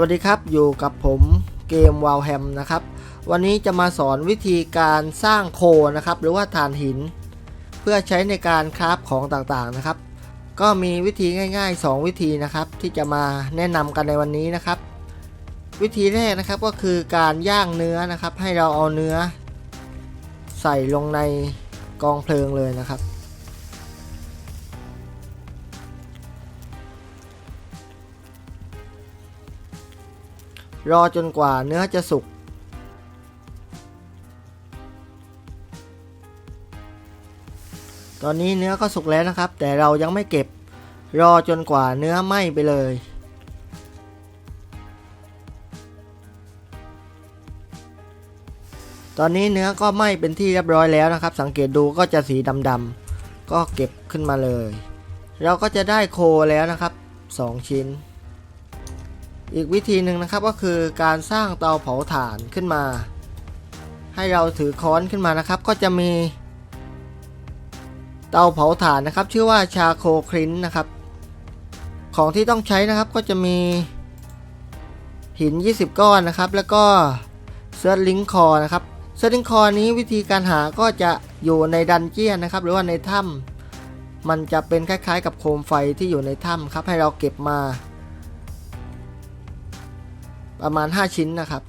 วัสดีครับอยู่กับผมเกมวาลแฮมนะครับ วันนี้จะมาสอนวิธีการสร้างโคนะครับ หรือว่าถ่านหิน เพื่อใช้ในการคราฟของต่างๆนะครับ ก็มีวิธีง่าย ๆ 2 วิธีนะครับที่จะมาแนะนำกันในวันนี้นะครับ วิธีแรกนะครับก็คือการย่างเนื้อนะครับ ให้เราเอาเนื้อ ใส่ลงในกองเพลิงเลยนะครับ รอจนกว่าเนื้อจะสุก ตอนนี้เนื้อก็สุกแล้วนะครับ แต่เรายังไม่เก็บ รอจนกว่าเนื้อไหม้ไปเลยตอนนี้เนื้อก็ไหม้เป็นที่เรียบร้อยแล้วนะครับ สังเกตดูก็จะสีดำๆก็เก็บขึ้นมาเลย เราก็จะได้โคแล้วนะครับ 2 ชิ้น อีกวิธีหนึ่งนะครับก็คือการสร้างเตาเผาถ่านขึ้นมา ให้เราถือค้อนขึ้นมานะครับ ก็จะมี เตาเผาถ่านนะครับ ชื่อว่าชาโคครินนะครับ ของที่ต้องใช้นะครับก็จะมีหิน 20 ก้อนนะครับ แล้วก็เซิร์ชลิงคอนะครับเซิร์ชลิงคอนี้วิธีการหาก็จะอยู่ในดันเจียนนะครับ หรือว่าในถ้ำมันจะเป็นคล้ายๆ กับโคมไฟที่อยู่ในถ้ำครับให้เราเก็บมา ประมาณ 5 ชิ้นนะครับ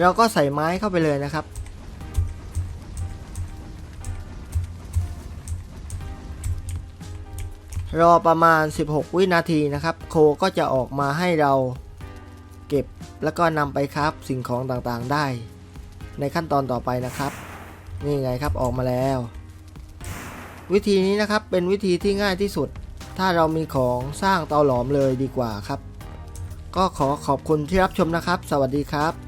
เราก็ใส่ไม้เข้าไปเลยนะครับ รอประมาณ 16 วินาทีนะครับ โคก็จะออกมาให้เราเก็บแล้วก็นำไปครับสิ่งของต่างๆได้ ในขั้นตอนต่อไปนะครับ นี่ไงครับออกมาแล้ว วิธีนี้นะครับเป็นวิธีที่ง่ายที่สุด ถ้าเรามีของสร้างเตาหลอมเลยดีกว่าครับ ก็ขอขอบคุณที่รับชมนะครับ สวัสดีครับ